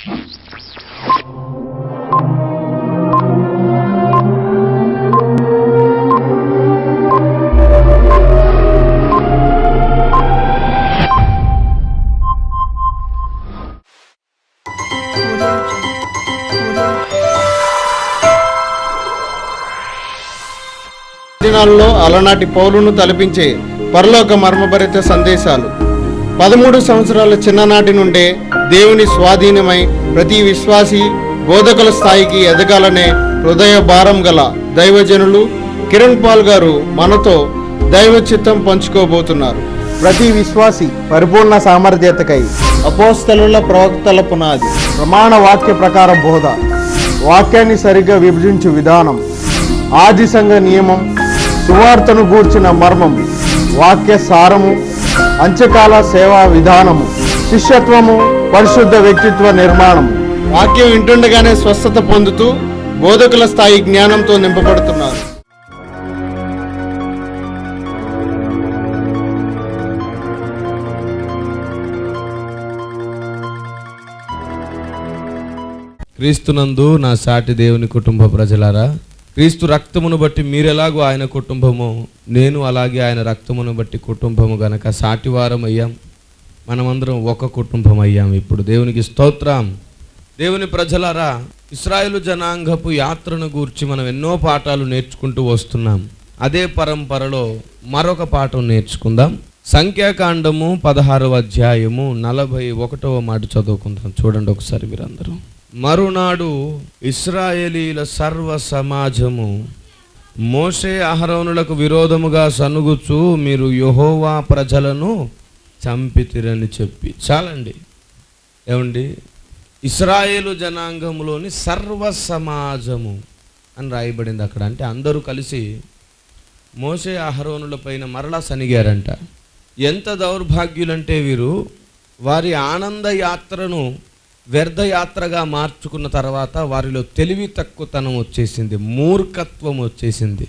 దినాల్లో అలనాటి పౌలును తలపించే పరలోక మర్మభరిత సందేశాలు. పదమూడు సంవత్సరాల చిన్ననాటి నుండే దేవుని స్వాధీనమై ప్రతి విశ్వాసి బోధకుల స్థాయికి ఎదగాలనే హృదయ భారం గల దైవజనులు కిరణ్ పాల్ గారు మనతో దైవ చిత్తం పంచుకోబోతున్నారు. ప్రతి విశ్వాసి పరిపూర్ణ సామర్థ్యతకై అపోస్తలుల ప్రవక్తల పునాది ప్రమాణ వాక్య ప్రకార బోధ వాక్యాన్ని సరిగ్గా విభజించు విధానం ఆది సంఘ నియమం సువార్తను గూర్చిన మర్మం వాక్య సారము అంత్యకాల సేవా విధానము శిష్యత్వము పరిశుద్ధ వ్యక్తిత్వ నిర్మాణము వాక్యం వింటుండగానే స్వస్థత పొందుతూ బోధకుల స్థాయి జ్ఞానంతో నింపబడుతున్నారు. క్రీస్తునందు నా సాటి దేవుని కుటుంబ ప్రజలారా క్రీస్తు రక్తమును బట్టి మీరెలాగో ఆయన కుటుంబము నేను అలాగే ఆయన రక్తమును బట్టి కుటుంబము గనక సాటివారం అయ్యాం మనమందరం ఒక కుటుంబం అయ్యాం ఇప్పుడు. దేవునికి స్తోత్రం. దేవుని ప్రజలారా ఇస్రాయేలు జనాంగపు యాత్రను గూర్చి మనం ఎన్నో పాఠాలు నేర్చుకుంటూ వస్తున్నాం. అదే పరంపరలో మరొక పాఠం నేర్చుకుందాం. సంఖ్యాకాండము పదహారవ అధ్యాయము నలభై ఒకటవ మాట చదువుకుందాం. చూడండి ఒకసారి మీరందరూ. మరునాడు ఇస్రాయేలీల సర్వ సమాజము మోసే అహరోనులకు విరోధముగా సనుగుచు మీరు యహోవా ప్రజలను చంపితిరని చెప్పి. చాలండి. ఏమండి? ఇస్రాయేలు జనాంగంలోని సర్వ సమాజము అని రాయబడింది అక్కడ. అంటే అందరూ కలిసి మోసే అహరోనుల పైన మరలా సనిగారంట. ఎంత దౌర్భాగ్యులంటే వీరు వారి ఆనంద యాత్రను వ్యర్థయాత్రగా మార్చుకున్న తర్వాత వారిలో తెలివి తక్కువతనం వచ్చేసింది. మూర్ఖత్వం వచ్చేసింది.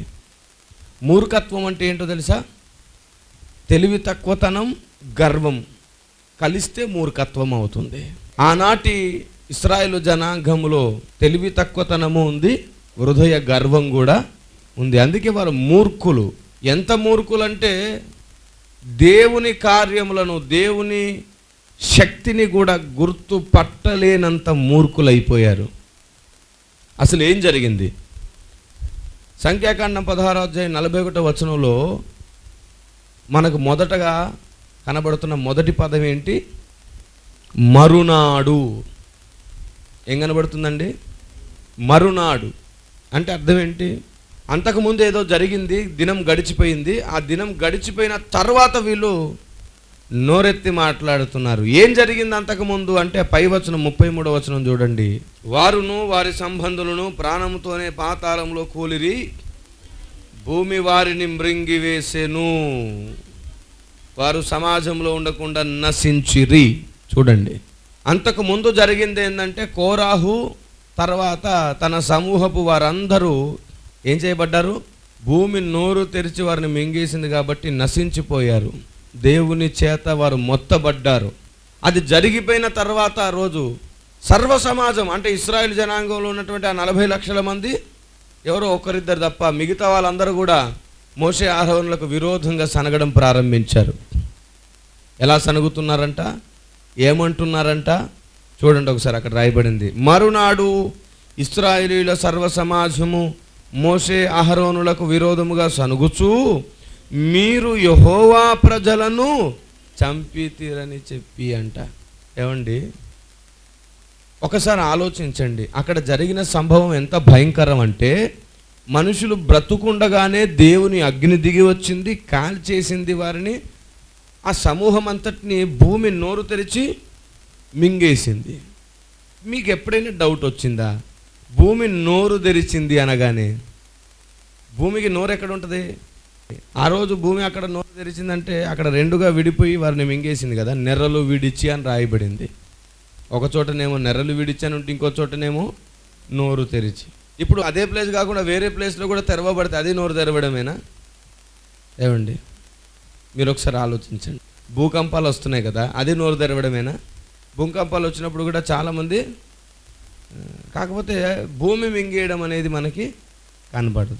మూర్ఖత్వం అంటే ఏంటో తెలుసా? తెలివి తక్కువతనం గర్వం కలిస్తే మూర్ఖత్వం అవుతుంది. ఆనాటి ఇస్రాయేలు జనాంగములో తెలివి తక్కువతనము ఉంది హృదయ గర్వం కూడా ఉంది. అందుకే వారు మూర్ఖులు. ఎంత మూర్ఖులంటే దేవుని కార్యములను దేవుని శక్తిని కూడా గుర్తు పట్టలేనంత మూర్ఖులైపోయారు. అసలు ఏం జరిగింది? సంఖ్యాకాండం పదహారో అధ్యాయం నలభై ఒకటో వచనంలో మనకు మొదటగా కనబడుతున్న మొదటి పదం ఏంటి? మరునాడు. ఏం కనబడుతుందండి? మరునాడు. అంటే అర్థం ఏంటి? అంతకుముందు ఏదో జరిగింది దినం గడిచిపోయింది. ఆ దినం గడిచిపోయిన తర్వాత వీళ్ళు నోరెత్తి మాట్లాడుతున్నారు. ఏం జరిగింది అంతకుముందు అంటే పై వచనం ముప్పై మూడో వచనం చూడండి. వారును వారి సంబంధులను ప్రాణముతోనే పాతాళంలో కూలిరి. భూమి వారిని మృంగివేసెను వారు సమాజంలో ఉండకుండా నశించిరి. చూడండి. అంతకు ముందు జరిగింది ఏంటంటే కోరాహు తర్వాత తన సమూహపు వారందరూ ఏం చేయబడ్డారు? భూమి నోరు తెరిచి వారిని మింగేసింది కాబట్టి నశించిపోయారు. దేవుని చేత వారు మొత్తబడ్డారు. అది జరిగిపోయిన తర్వాత ఆ రోజు సర్వ సమాజం అంటే ఇస్రాయేల్ జనాంగంలో ఉన్నటువంటి ఆ నలభై లక్షల మంది ఎవరో ఒకరిద్దరు తప్ప మిగతా వాళ్ళందరూ కూడా మోసే ఆహ్వానులకు విరోధంగా సనగడం ప్రారంభించారు. ఎలా సనుగుతున్నారంట? ఏమంటున్నారంట? చూడండి ఒకసారి అక్కడ రాయబడింది. మరునాడు ఇస్రాయేలీల సర్వ సమాజము మోసే అహరోనులకు విరోధముగా సనుగుచూ మీరు యహోవా ప్రజలను చంపితీరని చెప్పి అంట. ఏమండి? ఒకసారి ఆలోచించండి. అక్కడ జరిగిన సంభవం ఎంత భయంకరం అంటే మనుషులు బ్రతుకుండగానే దేవుని అగ్ని దిగి వచ్చింది కాల్చేసింది వారిని. ఆ సమూహం అంతటిని భూమి నోరు తెరిచి మింగేసింది. మీకు ఎప్పుడైనా డౌట్ వచ్చిందా? భూమి నోరు తెరిచింది అనగానే. భూమికి నోరు ఎక్కడ ఉంటుంది ఆ రోజు భూమి అక్కడ నోరు తెరిచిందంటే అక్కడ రెండుగా విడిపోయి వారిని మింగేసింది కదా నెర్రలు విడిచి అని రాయబడింది. ఒక చోటనేమో నెర్రలు విడిచి అని ఉంటే ఇంకో చోటనేమో నోరు తెరిచి. ఇప్పుడు అదే ప్లేస్ కాకుండా వేరే ప్లేస్లో కూడా తెరవబడితే అది నోరు తెరవడమేనా? ఏమండి? మీరు ఒకసారి ఆలోచించండి. భూకంపాలు వస్తున్నాయి కదా అది నోరు తెరవడమేనా? భూకంపాలు వచ్చినప్పుడు కూడా చాలామంది కాకపోతే భూమి మింగేయడం అనేది మనకి కనబడదు.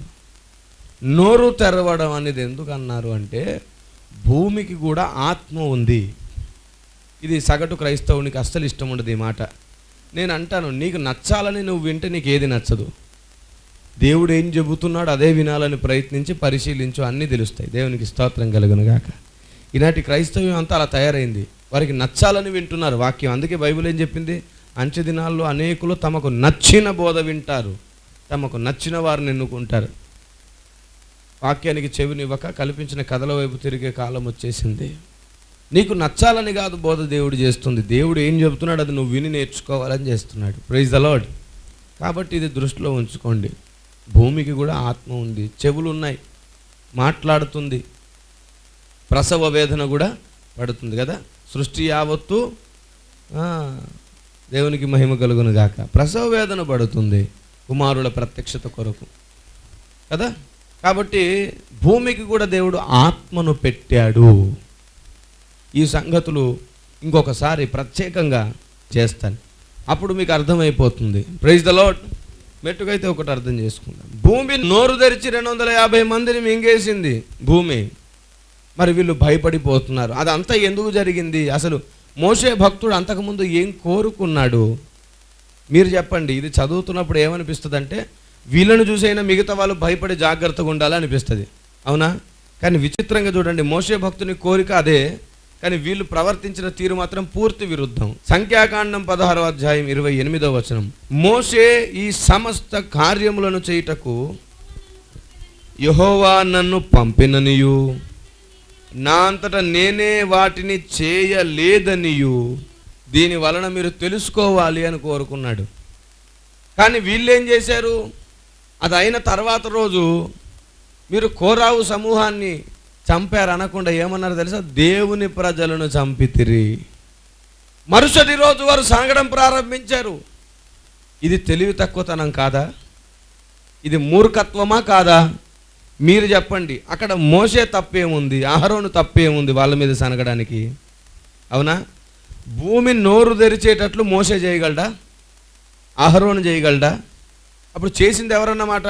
నోరు తెరవడం అనేది ఎందుకు అన్నారు అంటే భూమికి కూడా ఆత్మ ఉంది. ఇది సగటు క్రైస్తవునికి అస్సలు ఇష్టం ఉండదు ఈ మాట. నేను అంటాను నీకు నచ్చాలని నువ్వు వింటే నీకు ఏది నచ్చదు. దేవుడు ఏం చెబుతున్నాడు అదే వినాలని ప్రయత్నించి పరిశీలించు అన్నీ తెలుస్తాయి. దేవునికి స్తోత్రం కలుగునుగాక ఈనాటి క్రైస్తవ్యం అంతా అలా తయారైంది. వారికి నచ్చాలని వింటున్నారు వాక్యం. అందుకే బైబిల్ ఏం చెప్పింది? అంచె దినాల్లో అనేకులు తమకు నచ్చిన బోధ వింటారు. తమకు నచ్చిన వారిని ఎన్నుకుంటారు. వాక్యానికి చెవినివ్వక కల్పించిన కథల వైపు తిరిగే కాలం వచ్చేసింది. నీకు నచ్చాలని కాదు బోధ దేవుడు చేస్తుంది. దేవుడు ఏం చెబుతున్నాడు అది నువ్వు విని నేర్చుకోవాలని చేస్తున్నాడు. ప్రైజ్ ద కాబట్టి ఇది దృష్టిలో ఉంచుకోండి. భూమికి కూడా ఆత్మ ఉంది చెవులు ఉన్నాయి మాట్లాడుతుంది ప్రసవ వేదన కూడా పడుతుంది కదా? సృష్టి యావత్తు దేవునికి మహిమ కలుగును గాక. ప్రసవ వేదన పడుతుంది కుమారుల ప్రత్యక్షత కొరకు కదా? కాబట్టి భూమికి కూడా దేవుడు ఆత్మను పెట్టాడు. ఈ సంగతులు ఇంకొకసారి ప్రత్యేకంగా చేస్తాను. అప్పుడు మీకు అర్థమైపోతుంది. ప్రైజ్ ద లాడ్ మెట్టుకైతే ఒకటి అర్థం చేసుకుందాం. భూమి నోరు తెరిచి రెండు వందల యాభై మందిని మింగేసింది భూమి. మరి వీళ్ళు భయపడిపోతున్నారు. అదంతా ఎందుకు జరిగింది? అసలు మోసే భక్తుడు అంతకుముందు ఏం కోరుకున్నాడు? మీరు చెప్పండి. ఇది చదువుతున్నప్పుడు ఏమనిపిస్తుంది అంటే వీళ్ళను చూసైనా మిగతా వాళ్ళు భయపడి జాగ్రత్తగా ఉండాలి అనిపిస్తుంది అవునా? కానీ విచిత్రంగా చూడండి. మోసే భక్తుని కోరిక అదే. కానీ వీళ్ళు ప్రవర్తించిన తీరు మాత్రం పూర్తి విరుద్ధం. సంఖ్యాకాండం పదహారో అధ్యాయం ఇరవై ఎనిమిదో వచనం. మోసే ఈ సమస్త కార్యములను చేయుటకు యహోవా నన్ను పంపిననియు. నా అంతటా నేనే వాటిని చేయలేదనియు. దీని వలన మీరు తెలుసుకోవాలి అని కోరుకున్నాడు. కానీ వీళ్ళేం చేశారు? అది అయిన తర్వాత రోజు మీరు కోరావు సమూహాన్ని చంపారు అనకుండా ఏమన్నారు తెలుసా? దేవుని ప్రజలను చంపితిరి. మరుసటి రోజు వారు సాగడం ప్రారంభించారు. ఇది తెలివి తక్కువతనం కాదా? ఇది మూర్ఖత్వమా కాదా? మీరు చెప్పండి. అక్కడ మోసే తప్పేముంది? ఆహరోను తప్పేముంది వాళ్ళ మీద సనగడానికి? అవునా? భూమి నోరు తెరిచేటట్లు మోసే చేయగలడా? ఆహరోను చేయగలడా? అప్పుడు చేసింది ఎవరన్నమాట?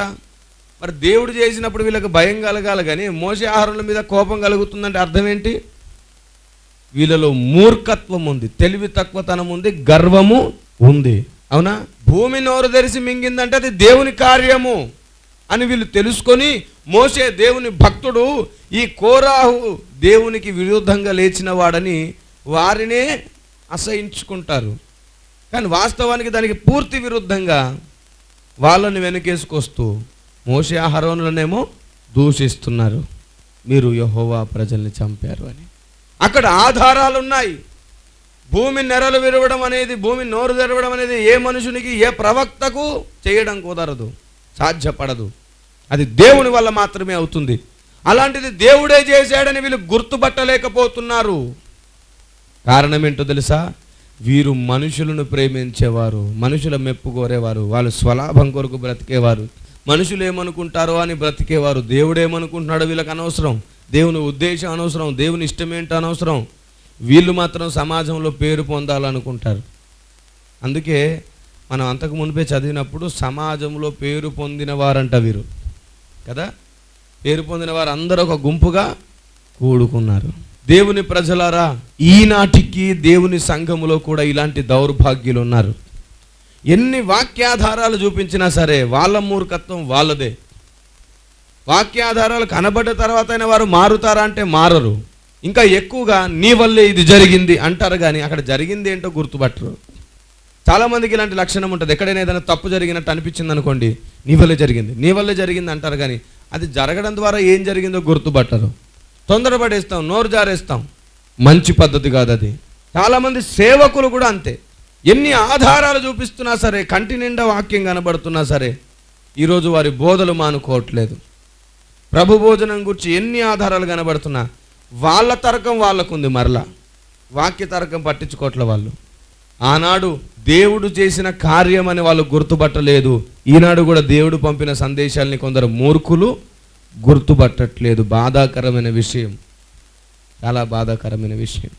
మరి దేవుడు చేసినప్పుడు వీళ్ళకి భయం కలగాలి కానీ మోసే ఆహారంల మీద కోపం కలుగుతుందంటే అర్థం ఏంటి? వీళ్ళలో మూర్ఖత్వం ఉంది తెలివి తక్కువతనం ఉంది గర్వము ఉంది. అవునా? భూమి నోరు తెరిచి మింగిందంటే అది దేవుని కార్యము అని వీళ్ళు తెలుసుకొని మోసే దేవుని భక్తుడు ఈ కోరాహు దేవునికి విరుద్ధంగా లేచిన వాడని వారినే అసహించుకుంటారు. కానీ వాస్తవానికి దానికి పూర్తి విరుద్ధంగా వాళ్ళని వెనకేసుకొస్తూ మోసే ఆహారంలోనేమో దూషిస్తున్నారు. మీరు యహోవా ప్రజల్ని చంపారు అని. అక్కడ ఆధారాలు ఉన్నాయి భూమి నెరలు విరవడం అనేది భూమి నోరు తెరవడం అనేది ఏ మనుషునికి ఏ ప్రవక్తకు చేయడం కుదరదు సాధ్యపడదు. అది దేవుని వల్ల మాత్రమే అవుతుంది. అలాంటిది దేవుడే చేశాడని వీళ్ళు గుర్తుపట్టలేకపోతున్నారు. కారణం ఏంటో తెలుసా? వీరు మనుషులను ప్రేమించేవారు మనుషుల మెప్పు కోరేవారు వాళ్ళు స్వలాభం కొరకు బ్రతికేవారు. మనుషులు ఏమనుకుంటారో అని బ్రతికేవారు. దేవుడు ఏమనుకుంటున్నాడో వీళ్ళకి అనవసరం. దేవుని ఉద్దేశం అనవసరం. దేవుని ఇష్టం ఏంటో అనవసరం. వీళ్ళు మాత్రం సమాజంలో పేరు పొందాలనుకుంటారు. అందుకే మనం అంతకు మునిపే చదివినప్పుడు సమాజంలో పేరు పొందిన వారంట వీరు. కదా? పేరు పొందిన వారు అందరూ ఒక గుంపుగా కూడుకున్నారు. దేవుని ప్రజలారా ఈనాటికి దేవుని సంఘములో కూడా ఇలాంటి దౌర్భాగ్యులు ఉన్నారు ఎన్ని వాక్యాధారాలు చూపించినా సరే వాళ్ళ మూర్ఖత్వం వాళ్ళదే. వాక్యాధారాలు కనబడ్డ తర్వాత వారు మారుతారా అంటే మారరు. ఇంకా ఎక్కువగా నీ వల్లే ఇది జరిగింది అంటారు కానీ అక్కడ జరిగింది ఏంటో గుర్తుపట్టరు. చాలామందికి ఇలాంటి లక్షణం ఉంటుంది. ఎక్కడైనా ఏదైనా తప్పు జరిగినట్టు అనిపించింది అనుకోండి నీ వల్లే జరిగింది నీ వల్లే జరిగింది అంటారు కానీ అది జరగడం ద్వారా ఏం జరిగిందో గుర్తుపట్టరు. తొందరపడేస్తాం నోరు జారేస్తాం. మంచి పద్ధతి కాదు అది చాలామంది సేవకులు కూడా అంతే. ఎన్ని ఆధారాలు చూపిస్తున్నా సరే కంటి నిండా వాక్యం కనబడుతున్నా సరే ఈరోజు వారి బోధలు మానుకోవట్లేదు. ప్రభు భోజనం గురించి ఎన్ని ఆధారాలు కనబడుతున్నా వాళ్ళ తర్కం వాళ్ళకుంది మరలా. వాక్య తర్కం పట్టించుకోవట్లే వాళ్ళు. ఆనాడు దేవుడు చేసిన కార్యం అని వాళ్ళు గుర్తుపట్టలేదు. ఈనాడు కూడా దేవుడు పంపిన సందేశాల్ని కొందరు మూర్ఖులు గుర్తుపట్టట్లేదు. బాధాకరమైన విషయం. చాలా బాధాకరమైన విషయం.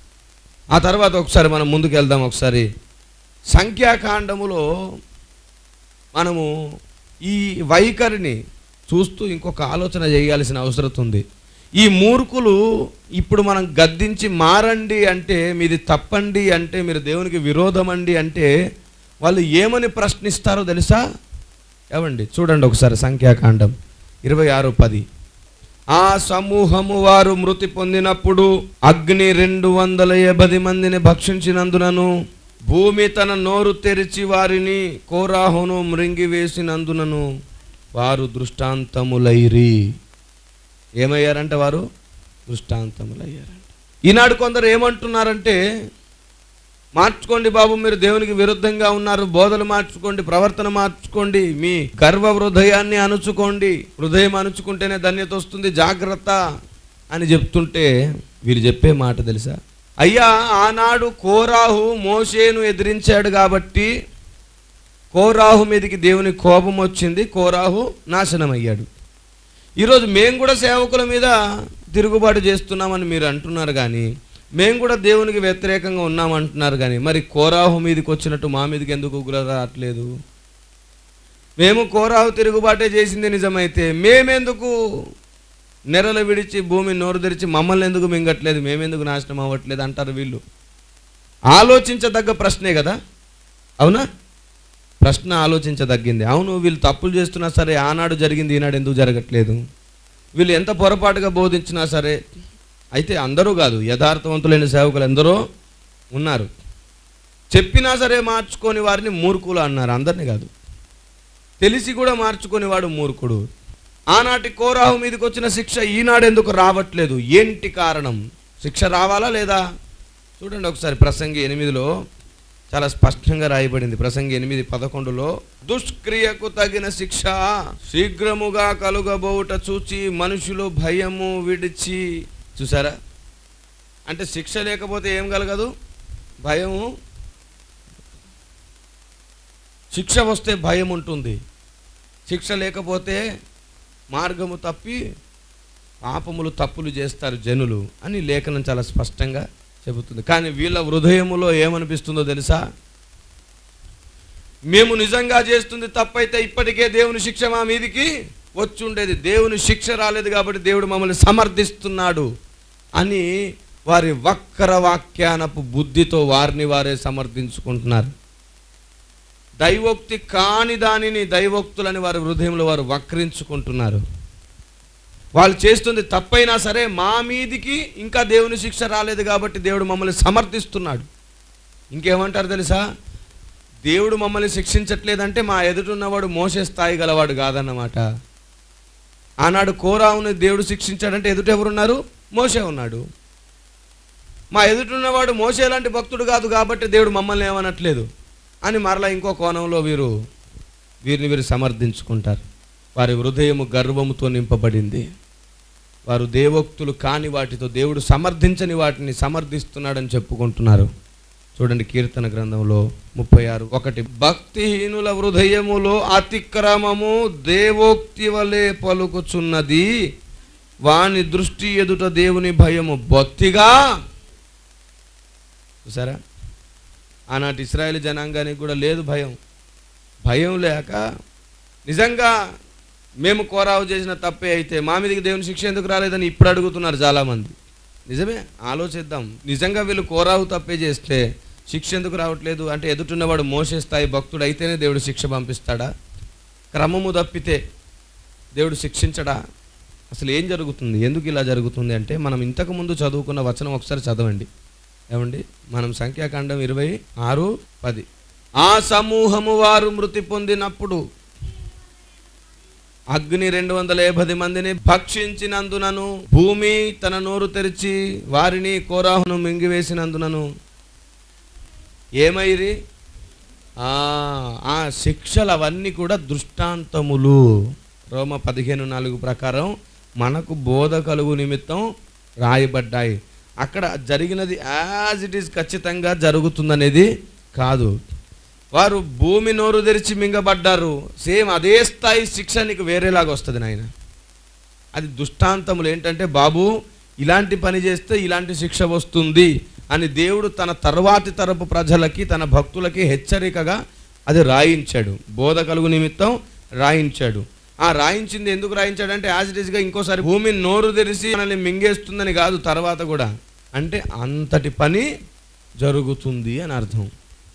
ఆ తర్వాత ఒకసారి మనం ముందుకు వెళ్దాం ఒకసారి. సంఖ్యాకాండములో మనము ఈ వైఖరిని చూస్తూ ఇంకొక ఆలోచన చేయాల్సిన అవసరం ఉంది. ఈ మూర్ఖులు ఇప్పుడు మనం గద్దించి మారండి అంటే మీది తప్పండి అంటే మీరు దేవునికి విరోధమండి అంటే వాళ్ళు ఏమని ప్రశ్నిస్తారో తెలుసా? ఏమండి చూడండి ఒకసారి సంఖ్యాకాండం ఇరవై ఆరు పది. ఆ సమూహము వారు మృతి పొందినప్పుడు అగ్ని రెండు వందల యాభై మందిని భక్షించినందునను భూమి తన నోరు తెరిచి వారిని కోరాహును మృంగివేసినందునను వారు దృష్టాంతములైరి. ఏమయ్యారంట వారు? దృష్టాంతములయ్యారంట. ఈనాడు కొందరు ఏమంటున్నారంటే మార్చుకోండి బాబు మీరు దేవునికి విరుద్ధంగా ఉన్నారు బోధలు మార్చుకోండి ప్రవర్తన మార్చుకోండి మీ గర్వ హృదయాన్ని అణుచుకోండి హృదయం అణుచుకుంటేనే ధన్యత వస్తుంది జాగ్రత్త అని చెప్తుంటే వీరు చెప్పే మాట తెలుసా? అయ్యా ఆనాడు కోరాహు మోషేను ఎదిరించాడు కాబట్టి కోరాహు మీదకి దేవుని కోపం వచ్చింది కోరాహు నాశనం అయ్యాడు ఈరోజు మేము కూడా సేవకుల మీద తిరుగుబాటు చేస్తున్నామని మీరు అంటున్నారు కానీ మేము కూడా దేవునికి వ్యతిరేకంగా ఉన్నామంటున్నారు కానీ మరి కోరాహు మీదకి వచ్చినట్టు మా మీదకి ఎందుకు ఉగ్రత రావట్లేదు? మేము కోరాహు తిరుగుబాటే చేసింది నిజమైతే మేమెందుకు నెరలు విడిచి భూమిని నోరు తెరిచి మమ్మల్ని ఎందుకు మింగట్లేదు? మేమెందుకు నాశనం అవ్వట్లేదు? అంటారు వీళ్ళు. ఆలోచించదగ్గ ప్రశ్నే కదా. అవునా? ప్రశ్న ఆలోచించదగ్గింది. అవును వీళ్ళు తప్పులు చేస్తున్నా సరే ఆనాడు జరిగింది ఈనాడు ఎందుకు జరగట్లేదు? వీళ్ళు ఎంత పొరపాటుగా బోధించినా సరే అయితే అందరూ కాదు యథార్థవంతులైన సేవకులు ఎందరో ఉన్నారు. చెప్పినా సరే మార్చుకొని వారిని మూర్ఖులు అన్నారు. అందరినీ కాదు. తెలిసి కూడా మార్చుకొని వాడు మూర్ఖుడు. ఆనాటి కోరాహు మీదకి వచ్చిన శిక్ష ఈనాడు ఎందుకు రావట్లేదు? ఏంటి కారణం? శిక్ష రావాలా లేదా? చూడండి ఒకసారి ప్రసంగి ఎనిమిదిలో చాలా స్పష్టంగా రాయబడింది. ప్రసంగి ఎనిమిది పదకొండులో దుష్క్రియకు తగిన శిక్ష శీఘ్రముగా కలుగబోవుట చూచి మనుషులు భయము విడిచి చూసారా? అంటే శిక్ష లేకపోతే ఏం కలగదు? భయము. శిక్ష వస్తే భయం ఉంటుంది శిక్ష లేకపోతే మార్గము తప్పి పాపములు తప్పులు చేస్తారు జనులు అని లేఖనం చాలా స్పష్టంగా చెబుతుంది. కానీ వీళ్ళ హృదయములో ఏమనిపిస్తుందో తెలుసా? మేము నిజంగా చేస్తుంది తప్పైతే ఇప్పటికే దేవుని శిక్ష మా మీదికి వచ్చుండేది. దేవుని శిక్ష రాలేదు కాబట్టి దేవుడు మమ్మల్ని సమర్థిస్తున్నాడు అని వారి వక్ర వాక్యానపు బుద్ధితో వారిని వారే సమర్థించుకుంటున్నారు. దైవోక్తి కాని దానిని దైవోక్తులని వారి హృదయంలో వారు వక్రించుకుంటున్నారు. వాళ్ళు చేస్తుంది తప్పైనా సరే మా మీదికి ఇంకా దేవుని శిక్ష రాలేదు కాబట్టి దేవుడు మమ్మల్ని సమర్థిస్తున్నాడు. ఇంకేమంటారు తెలుసా? దేవుడు మమ్మల్ని శిక్షించట్లేదంటే మా ఎదుటున్నవాడు మోసే స్థాయి గలవాడు కాదన్నమాట. ఆనాడు కోరావుని దేవుడు శిక్షించాడంటే ఎదుట ఎవరున్నారు? మోసే ఉన్నాడు. మా ఎదుటున్నవాడు మోసే లాంటి భక్తుడు కాదు కాబట్టి దేవుడు మమ్మల్ని ఏమనట్లేదు. అని మరలా ఇంకో కోణంలో వీరు వీరిని వీరు సమర్థించుకుంటారు. వారి హృదయము గర్వముతో నింపబడింది. వారు దేవోక్తులు కాని వాటితో దేవుడు సమర్థించని వాటిని సమర్థిస్తున్నాడని చెప్పుకుంటున్నారు. చూడండి కీర్తన గ్రంథంలో ముప్పై ఆరు ఒకటి. భక్తిహీనుల హృదయములో అతిక్రమము దేవోక్తి వలె పలుకుచున్నది. వాని దృష్టి ఎదుట దేవుని భయము బొత్తిగా. చూసారా? ఆనాటి ఇస్రాయేల్ జనాంగానికి కూడా లేదు భయం. భయం లేక నిజంగా మేము కోరావు చేసిన తప్పే అయితే మా మీదకి దేవుని శిక్ష ఎందుకు రాలేదని ఇప్పుడు అడుగుతున్నారు చాలామంది. నిజమే? ఆలోచిద్దాం. నిజంగా వీళ్ళు కోరావు తప్పే చేస్తే శిక్ష ఎందుకు రావట్లేదు? అంటే ఎదుటిన్నవాడు మోసేస్తాయి భక్తుడు అయితేనే దేవుడు శిక్ష పంపిస్తాడా? క్రమము తప్పితే దేవుడు శిక్షించడా? అసలు ఏం జరుగుతుంది? ఎందుకు ఇలా జరుగుతుంది అంటే మనం ఇంతకు ముందు చదువుకున్న వచనం ఒకసారి చదవండి. ఏమండి? మనం సంఖ్యాకాండం ఇరవై ఆరు పది. ఆ సమూహము వారు మృతి పొందినప్పుడు అగ్ని రెండు వందల పది మందిని భక్షించినందునను భూమి తన నోరు తెరిచి వారిని కోరాహును మింగివేసినందునను. ఏమైరి ఆ ఆ శిక్షలు అవన్నీ కూడా దృష్టాంతములు. రోమ పదిహేను నాలుగు ప్రకారం మనకు బోధ కలుగు నిమిత్తం రాయబడ్డాయి. అక్కడ జరిగినది యాజ్ ఇట్ ఈస్ ఖచ్చితంగా జరుగుతుందనేది కాదు. వారు భూమి నోరు తెరిచి మింగబడ్డారు. సేమ్ అదే స్థాయి శిక్ష నీకు వేరేలాగా వస్తుంది నాయన. అది దుష్టాంతములు ఏంటంటే బాబు ఇలాంటి పని చేస్తే ఇలాంటి శిక్ష వస్తుంది అని దేవుడు తన తర్వాతి తరపు ప్రజలకి తన భక్తులకి హెచ్చరికగా అది రాయించాడు. బోధ కలుగు నిమిత్తం రాయించాడు. ఆ రాయించింది ఎందుకు రాయించాడంటే యాజ్ ఇట్ ఈస్గా ఇంకోసారి భూమిని నోరు తెరిచి మనల్ని మింగేస్తుందని కాదు తర్వాత కూడా. అంటే అంతటి పని జరుగుతుంది అని అర్థం.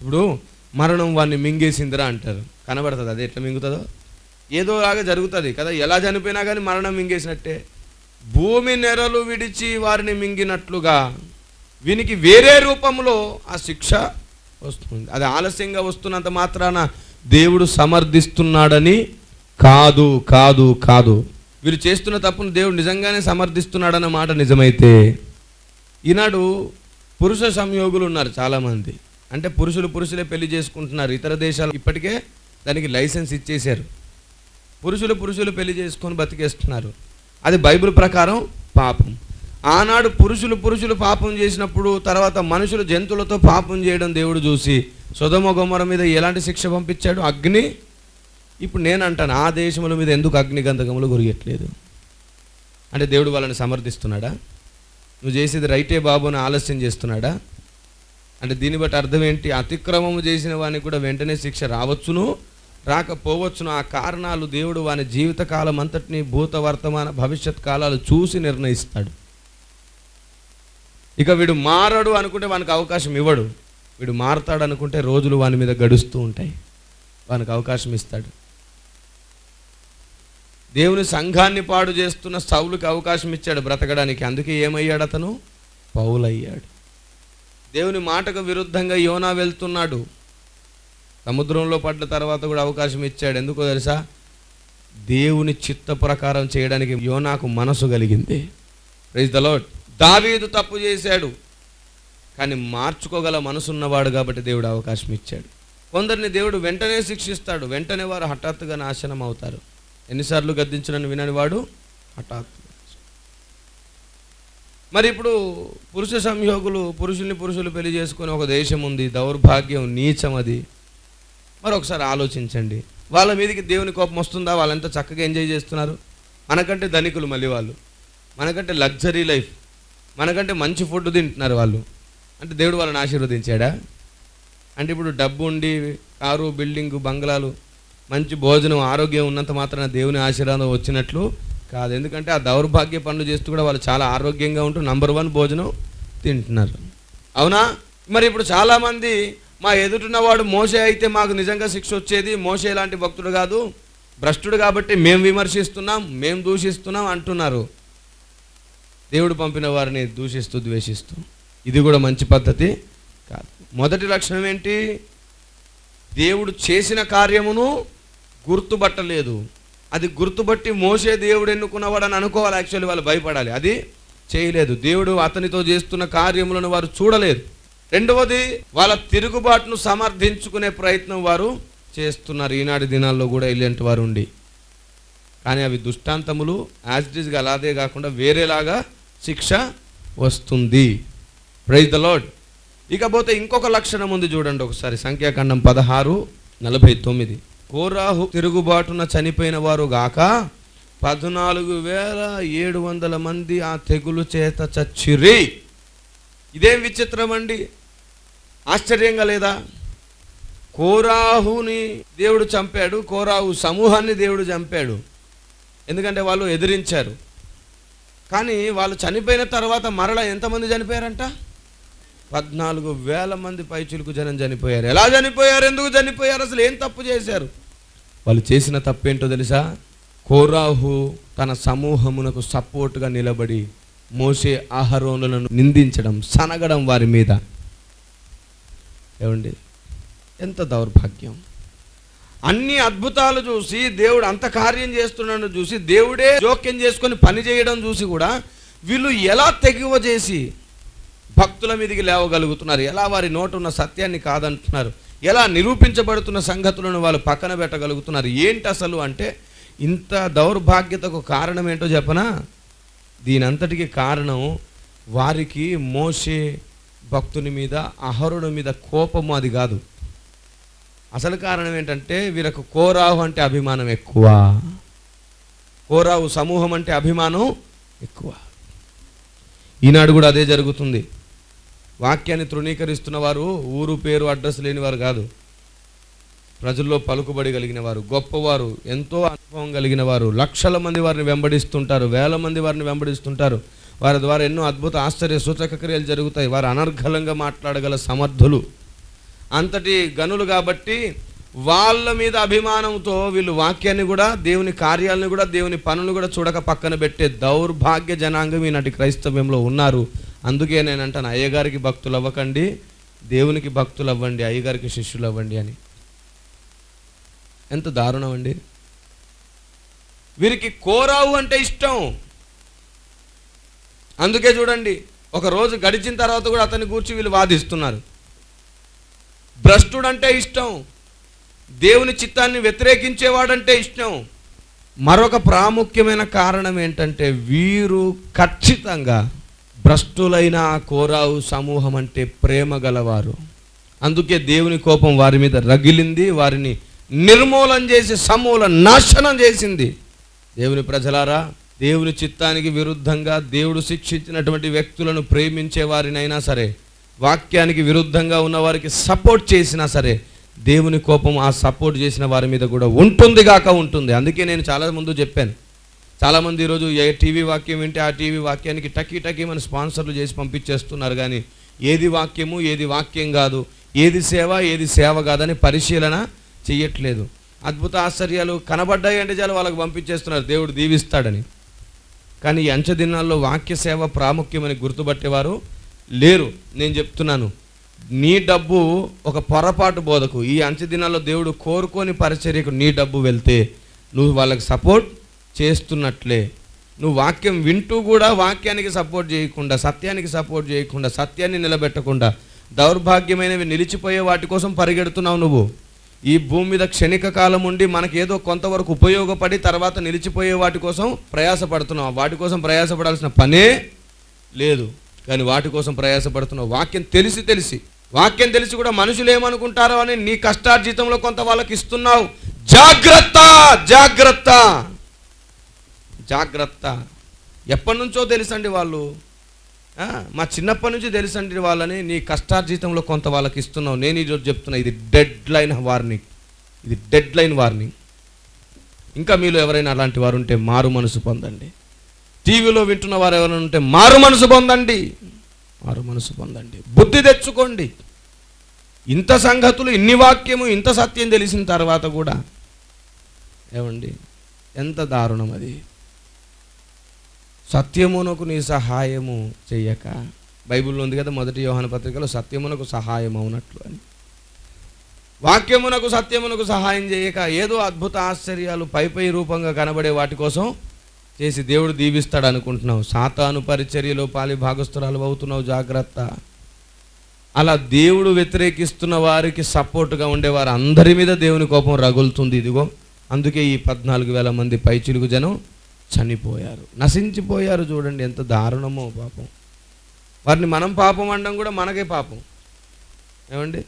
ఇప్పుడు మరణం వాడిని మింగేసిందిరా అంటారు. కనబడుతుంది? అది ఎట్లా మింగుతుందో? ఏదో లాగా జరుగుతుంది కదా. ఎలా చనిపోయినా కానీ మరణం మింగేసినట్టే. భూమి నెరలు విడిచి వారిని మింగినట్లుగా వీనికి వేరే రూపంలో ఆ శిక్ష వస్తుంది. అది ఆలస్యంగా వస్తున్నంత మాత్రాన దేవుడు సమర్థిస్తున్నాడని కాదు కాదు కాదు. వీరు చేస్తున్న తప్పును దేవుడు నిజంగానే సమర్థిస్తున్నాడన్న మాట నిజమైతే ఈనాడు పురుష సంయోగులు ఉన్నారు చాలామంది. అంటే పురుషులు పురుషులే పెళ్ళి చేసుకుంటున్నారు. ఇతర దేశాలు ఇప్పటికే దానికి లైసెన్స్ ఇచ్చేశారు. పురుషులు పురుషులు పెళ్ళి చేసుకొని బతికేస్తున్నారు. అది బైబిల్ ప్రకారం పాపం. ఆనాడు పురుషులు పురుషులు పాపం చేసినప్పుడు తర్వాత మనుషులు జంతువులతో పాపం చేయడం దేవుడు చూసి సుధమ గొమ్మర మీద ఎలాంటి శిక్ష పంపించాడు? అగ్ని ఇప్పుడు నేను అంటాను ఆ దేశముల మీద ఎందుకు అగ్ని గంధకములు గురియట్లేదు అంటే దేవుడు వాళ్ళని సమర్థిస్తున్నాడా? నువ్వు చేసేది రైటే బాబుని ఆలస్యం చేస్తున్నాడా? అంటే దీన్ని బట్టి అర్థం ఏంటి? అతిక్రమము చేసిన వానికి కూడా వెంటనే శిక్ష రావచ్చును రాకపోవచ్చును. ఆ కారణాలు దేవుడు వాని జీవితకాలం అంతటిని భూత వర్తమాన భవిష్యత్ కాలాలు చూసి నిర్ణయిస్తాడు. ఇక వీడు మారడు అనుకుంటే వానికి అవకాశం ఇవ్వడు. వీడు మారతాడు అనుకుంటే రోజులు వాని మీద గడుస్తూ ఉంటాయి. వానికి అవకాశం ఇస్తాడు. దేవుని సంఘాన్ని పాడు చేస్తున్న సౌలుకి అవకాశం ఇచ్చాడు బ్రతకడానికి. అందుకే ఏమయ్యాడు అతను? పౌలయ్యాడు. దేవుని మాటకు విరుద్ధంగా యోనా వెళ్తున్నాడు. సముద్రంలో పడ్డ తర్వాత కూడా అవకాశం ఇచ్చాడు. ఎందుకో తెలుసా? దేవుని చిత్త ప్రకారం చేయడానికి యోనాకు మనసు కలిగింది. ప్రైజ్ ద లాడ్ దావీదు తప్పు చేశాడు. కానీ మార్చుకోగల మనసున్నవాడు కాబట్టి దేవుడు అవకాశం ఇచ్చాడు. కొందరిని దేవుడు వెంటనే శిక్షిస్తాడు. వెంటనే వారు హఠాత్తుగా నాశనం అవుతారు. ఎన్నిసార్లు గద్దించినని వినని వాడు హఠాత్. మరి ఇప్పుడు పురుష సంయోగులు పురుషుల్ని పురుషులు పెళ్ళి చేసుకుని ఒక దేశం ఉంది దౌర్భాగ్యం నీచం అది. మరి ఒకసారి ఆలోచించండి. వాళ్ళ మీదకి దేవుని కోపం వస్తుందా? వాళ్ళంత చక్కగా ఎంజాయ్ చేస్తున్నారు? మనకంటే ధనికులు మళ్ళీ వాళ్ళు. మనకంటే లగ్జరీ లైఫ్ మనకంటే మంచి ఫుడ్ తింటున్నారు వాళ్ళు. అంటే దేవుడు వాళ్ళని ఆశీర్వదించాడా? అంటే ఇప్పుడు డబ్బు ఉండి కారు బిల్డింగ్ బంగ్లాలు మంచి భోజనం ఆరోగ్యం ఉన్నంత మాత్రాన దేవుని ఆశీర్వాదం వచ్చినట్లు కాదు. ఎందుకంటే ఆ దౌర్భాగ్య పనులు చేస్తూ కూడా వాళ్ళు చాలా ఆరోగ్యంగా ఉంటూ నంబర్ వన్ భోజనం తింటున్నారు. అవునా? మరి ఇప్పుడు చాలామంది మా ఎదుటిన్నవాడు మోసే అయితే మాకు నిజంగా శిక్ష వచ్చేది. మోసే లాంటి భక్తుడు కాదు. భ్రష్టుడు కాబట్టి మేము విమర్శిస్తున్నాం మేము దూషిస్తున్నాం అంటున్నారు. దేవుడు పంపిన వారిని దూషిస్తూ ద్వేషిస్తూ. ఇది కూడా మంచి పద్ధతి కాదు. మొదటి లక్షణం ఏంటి? దేవుడు చేసిన కార్యమును గుర్తుపట్టలేదు. అది గుర్తుపట్టి మోసే దేవుడు ఎన్నుకున్నవాడని అనుకోవాలి యాక్చువల్లీ వాళ్ళు భయపడాలి. అది చేయలేదు. దేవుడు అతనితో చేస్తున్న కార్యములను వారు చూడలేదు. రెండవది వాళ్ళ తిరుగుబాటును సమర్థించుకునే ప్రయత్నం వారు చేస్తున్నారు. ఈనాటి దినాల్లో కూడా ఇలాంటి వారు ఉండి. కానీ అవి దుష్టాంతములు యాజ్ అలాదే కాకుండా వేరేలాగా శిక్ష వస్తుంది. ప్రైజ్ ద లాడ్ ఇకపోతే ఇంకొక లక్షణం ఉంది చూడండి ఒకసారి. సంఖ్యాఖండం పదహారు నలభై తొమ్మిది. కోరాహు తిరుగుబాటున చనిపోయిన వారు గాక పద్నాలుగు వేల ఏడు వందల మంది ఆ తెగులు చేత చచ్చిరి. ఇదేం విచిత్రం అండి? ఆశ్చర్యంగా లేదా? కోరాహుని దేవుడు చంపాడు కోరాహు సమూహాన్ని దేవుడు చంపాడు. ఎందుకంటే వాళ్ళు ఎదిరించారు. కానీ వాళ్ళు చనిపోయిన తర్వాత మరల ఎంతమంది చనిపోయారంట? పద్నాలుగు వేల మంది పైచులకు జనం చనిపోయారు. ఎలా చనిపోయారు? ఎందుకు చనిపోయారు? అసలు ఏం తప్పు చేశారు? వాళ్ళు చేసిన తప్పేంటో తెలుసా? కోరాహు తన సమూహమునకు సపోర్ట్గా నిలబడి మోసే ఆహారోలను నిందించడం సనగడం వారి మీద. ఏమండి? ఎంత దౌర్భాగ్యం. అన్ని అద్భుతాలు చూసి దేవుడు అంత కార్యం చేస్తున్నాడు చూసి దేవుడే జోక్యం చేసుకొని పని చేయడం చూసి కూడా వీళ్ళు ఎలా తెగువ చేసి భక్తుల మీదకి లేవగలుగుతున్నారు. ఎలా వారి నోట ఉన్న సత్యాన్ని కాదంటున్నారు. ఎలా నిరూపించబడుతున్న సంగతులను వాళ్ళు పక్కన పెట్టగలుగుతున్నారు. ఏంటి అసలు అంటే ఇంత దౌర్భాగ్యతకు కారణం ఏంటో చెప్పనా? దీనంతటికి కారణం వారికి మోసే భక్తుని మీద అహరుడు మీద కోపము అది కాదు. అసలు కారణం ఏంటంటే వీళ్ళకు కోరావు అంటే అభిమానం ఎక్కువ. కోరావు సమూహం అంటే అభిమానం ఎక్కువ. ఈనాడు కూడా అదే జరుగుతుంది. వాక్యాన్ని తృణీకరిస్తున్న వారు ఊరు పేరు అడ్రస్ లేనివారు కాదు. ప్రజల్లో పలుకుబడి కలిగిన వారు గొప్పవారు ఎంతో అనుభవం కలిగిన వారు లక్షల మంది వారిని వెంబడిస్తుంటారు వేల మంది వారిని వెంబడిస్తుంటారు. వారి ద్వారా ఎన్నో అద్భుత ఆశ్చర్య సూచక క్రియలు జరుగుతాయి. వారు అనర్ఘలంగా మాట్లాడగల సమర్థులు. అంతటి గనులు కాబట్టి వాళ్ళ మీద అభిమానంతో వీళ్ళు వాక్యాన్ని కూడా దేవుని కార్యాలను కూడా దేవుని పనులు కూడా చూడక పక్కన పెట్టే దౌర్భాగ్య జనాంగం ఈనాటి క్రైస్తవ్యంలో ఉన్నారు. అందుకే నేను అంటాను అయ్యగారికి భక్తులు అవ్వకండి దేవునికి భక్తులు అవ్వండి అయ్యగారికి శిష్యులు అవ్వండి అని. ఎంత దారుణం అండి. వీరికి కోరావు అంటే ఇష్టం. అందుకే చూడండి ఒక రోజు గడిచిన తర్వాత కూడా అతన్ని గూర్చి వీళ్ళు వాదిస్తున్నారు. భ్రష్టుడంటే ఇష్టం. దేవుని చిత్తాన్ని వ్యతిరేకించేవాడంటే ఇష్టం. మరొక ప్రాముఖ్యమైన కారణం ఏంటంటే వీరు ఖచ్చితంగా భ్రష్టులైన కోరావు సమూహం అంటే ప్రేమ గలవారు. అందుకే దేవుని కోపం వారి మీద రగిలింది వారిని నిర్మూలం చేసి సమూల నాశనం చేసింది. దేవుని ప్రజలారా దేవుని చిత్తానికి విరుద్ధంగా దేవుడు శిక్షించినటువంటి వ్యక్తులను ప్రేమించే వారినైనా సరే వాక్యానికి విరుద్ధంగా ఉన్న వారికి సపోర్ట్ చేసినా సరే దేవుని కోపం ఆ సపోర్ట్ చేసిన వారి మీద కూడా ఉంటుంది గాక ఉంటుంది. అందుకే నేను చాలా ముందు చెప్పాను చాలామంది ఈరోజు ఏ టీవీ వాక్యం వింటే ఆ టీవీ వాక్యానికి టకీ టకీ మన స్పాన్సర్లు చేసి పంపించేస్తున్నారు కానీ ఏది వాక్యము ఏది వాక్యం కాదు ఏది సేవ ఏది సేవ కాదని పరిశీలన చెయ్యట్లేదు. అద్భుత ఆశ్చర్యాలు కనబడ్డాయి అంటే చాలు వాళ్ళకి పంపించేస్తున్నారు దేవుడు దీవిస్తాడని. కానీ ఈ అంచె దినాల్లో వాక్య సేవ ప్రాముఖ్యమని గుర్తుపట్టేవారు లేరు. నేను చెప్తున్నాను నీ డబ్బు ఒక పొరపాటు బోధకు. ఈ అంచె దినాల్లో దేవుడు కోరుకొని పరిచర్యకు నీ డబ్బు వెళ్తే నువ్వు వాళ్ళకి సపోర్ట్ చేస్తున్నట్లే. నువ్వు వాక్యం వింటూ కూడా వాక్యానికి సపోర్ట్ చేయకుండా సత్యానికి సపోర్ట్ చేయకుండా సత్యాన్ని నిలబెట్టకుండా దౌర్భాగ్యమైనవి నిలిచిపోయే వాటి కోసం పరిగెడుతున్నావు నువ్వు. ఈ భూమి మీద క్షణిక కాలం ఉండి మనకేదో కొంతవరకు ఉపయోగపడి తర్వాత నిలిచిపోయే వాటి కోసం ప్రయాసపడుతున్నావు. వాటి కోసం ప్రయాసపడాల్సిన పనే లేదు. కానీ వాటి కోసం ప్రయాసపడుతున్నావు. వాక్యం తెలిసి తెలిసి వాక్యం తెలిసి కూడా మనుషులు ఏమనుకుంటారో అని నీ కష్టార్జితంలో కొంత వాళ్ళకి ఇస్తున్నావు. జాగ్రత్త జాగ్రత్త. జాగ్రత్త. ఎప్పటి నుంచో తెలుసండి వాళ్ళు. మా చిన్నప్పటి నుంచి తెలుసండి వాళ్ళని నీ కష్టార్జితంలో కొంత వాళ్ళకి ఇస్తున్నావు. నేను ఈరోజు చెప్తున్నా ఇది డెడ్ లైన్ వార్నింగ్. ఇది డెడ్ లైన్ వార్నింగ్. ఇంకా మీలో ఎవరైనా అలాంటి వారు ఉంటే మారు మనసు పొందండి. టీవీలో వింటున్న వారు ఎవరైనా ఉంటే మారు మనసు పొందండి. మారు మనసు పొందండి. బుద్ధి తెచ్చుకోండి. ఇంత సంగతులు ఇన్ని వాక్యము ఇంత సత్యం తెలిసిన తర్వాత కూడా ఏమండి ఎంత దారుణం అది. సత్యమునకు నీ సహాయము చెయ్యక. బైబిల్లో ఉంది కదా మొదటి యోహాన పత్రికలో సత్యమునకు సహాయం అవునట్లు అని. వాక్యమునకు సత్యమునకు సహాయం చేయక ఏదో అద్భుత ఆశ్చర్యాలు పై పై రూపంగా కనబడే వాటి కోసం చేసి దేవుడు దీవిస్తాడు అనుకుంటున్నావు సాతాను పరిచర్యలో పాలి భాగస్థురాలు అవుతున్నావు జాగ్రత్త. అలా దేవుడు వ్యతిరేకిస్తున్న వారికి సపోర్ట్గా ఉండేవారు అందరి మీద దేవుని కోపం రగులుతుంది. ఇదిగో అందుకే ఈ పద్నాలుగు వేల మంది పైచిలుగు జనం చనిపోయారు. నశించిపోయారు చూడండి ఎంత దారుణమో పాపం. వారిని మనం పాపం అనడం కూడా మనకే పాపం. ఏమండి?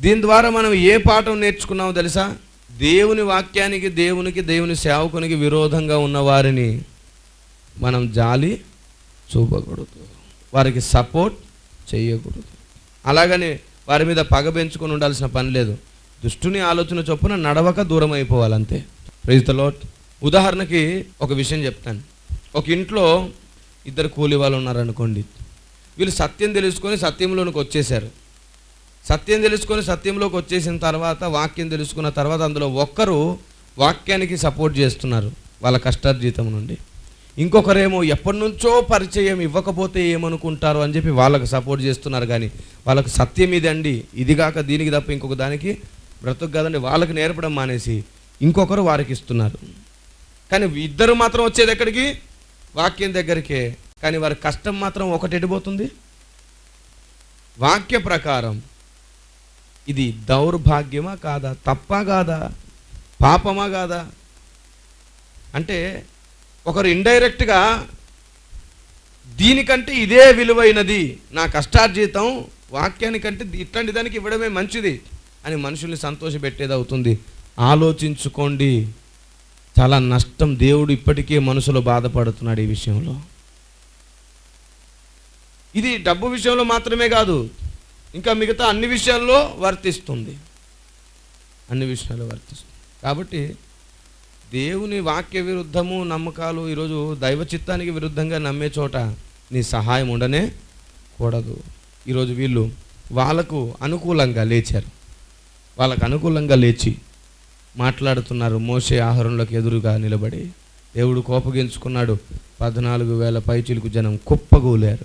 దీని ద్వారా మనం ఏ పాఠం నేర్చుకున్నామో తెలుసా? దేవుని వాక్యానికి దేవునికి దేవుని సేవకునికి విరోధంగా ఉన్న వారిని మనం జాలి చూపకూడదు. వారికి సపోర్ట్ చేయకూడదు. అలాగని వారి మీద పగ పెంచుకొని ఉండాల్సిన పని లేదు. దుష్టుని ఆలోచన చొప్పున నడవక దూరం అయిపోవాలి ద ప్రైజ్తో ఉదాహరణకి ఒక విషయం చెప్తాను. ఒక ఇంట్లో ఇద్దరు కూలి వాళ్ళు ఉన్నారనుకోండి వీళ్ళు సత్యం తెలుసుకొని సత్యంలోనికి వచ్చేసారు సత్యం తెలుసుకొని సత్యంలోకి వచ్చేసిన తర్వాత వాక్యం తెలుసుకున్న తర్వాత అందులో ఒక్కరు వాక్యానికి సపోర్ట్ చేస్తున్నారు వాళ్ళ కష్టార్జితం నుండి. ఇంకొకరేమో ఎప్పటి నుంచో పరిచయం ఇవ్వకపోతే ఏమనుకుంటారు అని చెప్పి వాళ్ళకి సపోర్ట్ చేస్తున్నారు కానీ వాళ్ళకి సత్యం ఇది అండి ఇది కాక దీనికి తప్ప ఇంకొక దానికి బ్రతుకు కదండి వాళ్ళకి నేర్పడం మానేసి ఇంకొకరు వారికి ఇస్తున్నారు. కానీ ఇద్దరు మాత్రం వచ్చేది ఎక్కడికి? వాక్యం దగ్గరికే. కానీ వారి కష్టం మాత్రం ఒకటి ఎడిపోతుంది. వాక్య ప్రకారం ఇది దౌర్భాగ్యమా కాదా? తప్ప కాదా? పాపమా కాదా? అంటే ఒకరు ఇండైరెక్ట్గా దీనికంటే ఇదే విలువైనది నా కష్టార్జితం వాక్యానికంటే ఇట్లాంటి దానికి ఇవ్వడమే మంచిది అని మనుషుల్ని సంతోషపెట్టేది అవుతుంది. ఆలోచించుకోండి. చాలా నష్టం దేవుడు ఇప్పటికే మనసులో బాధపడుతున్నాడు ఈ విషయంలో. ఇది డబ్బు విషయంలో మాత్రమే కాదు ఇంకా మిగతా అన్ని విషయాల్లో వర్తిస్తుంది. అన్ని విషయాల్లో వర్తిస్తుంది. కాబట్టి దేవుని వాక్య విరుద్ధము నమ్మకాలు ఈరోజు దైవ చిత్తానికి విరుద్ధంగా నమ్మే చోట నీ సహాయం ఉండనే కూడదు. ఈరోజు వీళ్ళు వాళ్ళకు అనుకూలంగా లేచారు. వాళ్ళకు అనుకూలంగా లేచి మాట్లాడుతున్నారు. మోసే ఆహారంలోకి ఎదురుగా నిలబడి దేవుడు కోపగించుకున్నాడు. పద్నాలుగు వేల పైచిలుకు జనం కుప్పగూలారు.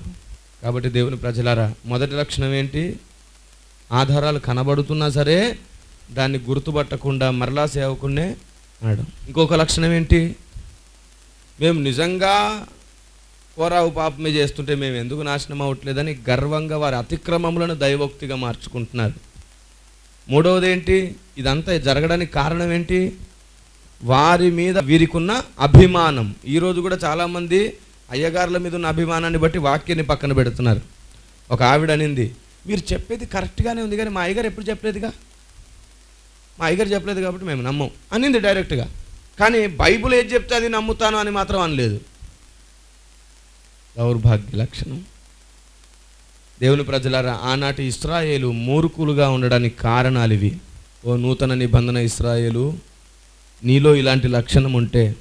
కాబట్టి దేవుని ప్రజలారా మొదటి లక్షణం ఏంటి? ఆధారాలు కనబడుతున్నా సరే దాన్ని గుర్తుపట్టకుండా మరలా సేవకునే అన్నాడు ఇంకొక లక్షణం ఏంటి? మేము నిజంగా కోరావు పాపమే చేస్తుంటే మేము ఎందుకు నాశనం అవ్వట్లేదని గర్వంగా వారి అతిక్రమములను దైవోక్తిగా మార్చుకుంటున్నారు. మూడవది ఏంటి ఇదంతా జరగడానికి కారణం ఏంటి వారి మీద వీరికున్న అభిమానం. ఈరోజు కూడా చాలామంది అయ్యగారుల మీద ఉన్న అభిమానాన్ని బట్టి వాక్యాన్ని పక్కన పెడుతున్నారు. ఒక ఆవిడ అనింది మీరు చెప్పేది కరెక్ట్గానే ఉంది కానీ మా అయ్యగారు ఎప్పుడు చెప్పలేదుగా? మా అయ్యగారు చెప్పలేదు కాబట్టి మేము నమ్మం అనింది డైరెక్ట్గా. కానీ బైబుల్ ఏది చెప్తే అది నమ్ముతాను అని మాత్రం అనలేదు. దౌర్భాగ్య లక్షణం. దేవుని ప్రజలారా ఆనాటి ఇస్రాయేలు మూర్ఖులుగా ఉండడానికి కారణాలు ఇవి. ఓ నూతన నిబంధన ఇస్రాయేలు నీలో ఇలాంటి లక్షణం ఉంటే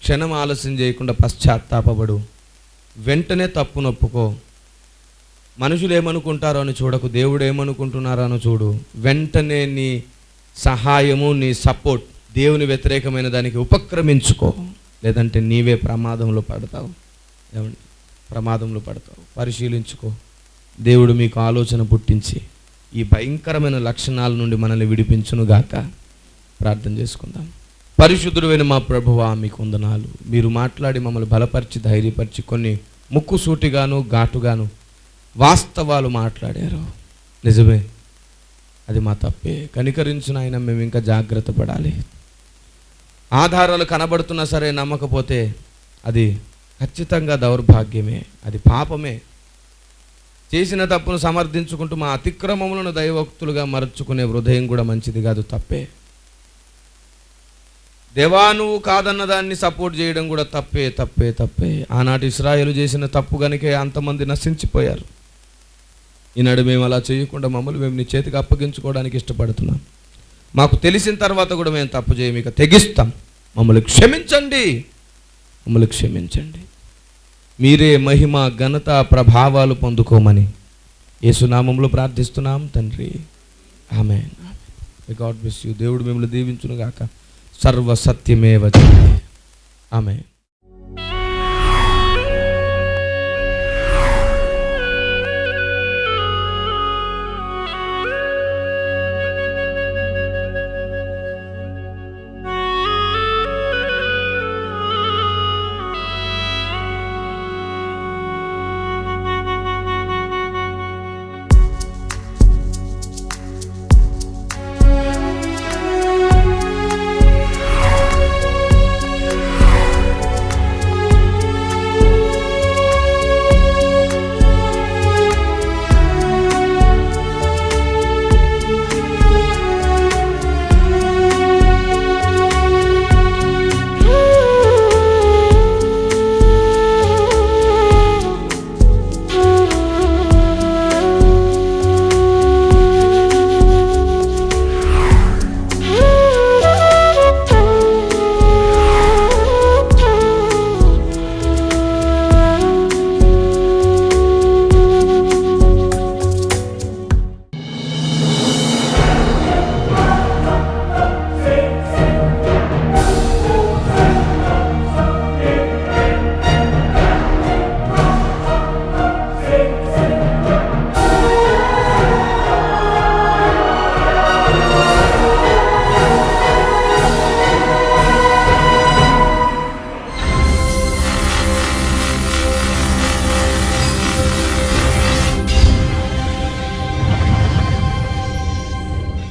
క్షణం ఆలస్యం చేయకుండా పశ్చాత్తాపబడు వెంటనే తప్పు నొప్పుకో. మనుషులు ఏమనుకుంటారో అని చూడకు దేవుడు ఏమనుకుంటున్నారో అని చూడు. వెంటనే నీ సహాయము నీ సపోర్ట్ దేవుని వ్యతిరేకమైన దానికి ఉపక్రమించుకో. లేదంటే నీవే ప్రమాదంలో పడతావు. ఏమండి? ప్రమాదంలో పడతావు. పరిశీలించుకో. దేవుడు మీకు ఆలోచన పుట్టించి ఈ భయంకరమైన లక్షణాల నుండి మనల్ని విడిపించునుగాక ప్రార్థన చేసుకుందాం. పరిశుద్ధుడైన మా ప్రభువా మీకు వందనాలు. మీరు మాట్లాడి మమ్మల్ని బలపరిచి ధైర్యపరిచి కొన్ని ముక్కు సూటిగాను ఘాటుగాను వాస్తవాలు మాట్లాడారు. నిజమే అది మా తప్పే. కనికరించిన ఆయన మేము ఇంకా జాగ్రత్త పడాలి. ఆధారాలు కనబడుతున్నా సరే నమ్మకపోతే అది ఖచ్చితంగా దౌర్భాగ్యమే అది పాపమే. చేసిన తప్పును సమర్థించుకుంటూ మా అతిక్రమములను దైవోక్తులుగా మరచుకునే హృదయం కూడా మంచిది కాదు తప్పే. దేవా నువ్వు కాదన్న దాన్ని సపోర్ట్ చేయడం కూడా తప్పే తప్పే తప్పే. ఆనాటి ఇస్రాయేలు చేసిన తప్పు కనుకే అంతమంది నశించిపోయారు. ఈనాడు మేము అలా చేయకుండా మమ్మల్ని మేము నీ చేతికి అప్పగించుకోవడానికి ఇష్టపడుతున్నాం. మాకు తెలిసిన తర్వాత కూడా మేము తప్పు చేయమిక. ఇక తెగిస్తాం. మమ్మల్ని క్షమించండి. మమ్మల్ని క్షమించండి. మీరే మహిమ ఘనత ప్రభావాలు పొందుకోమని యేసునామంలో ప్రార్థిస్తున్నాం తండ్రి. ఆమె గాడ్ బ్లెస్ యూ దేవుడు మిమ్మల్ని దీవించునుగాక. గాక సర్వ ఆమె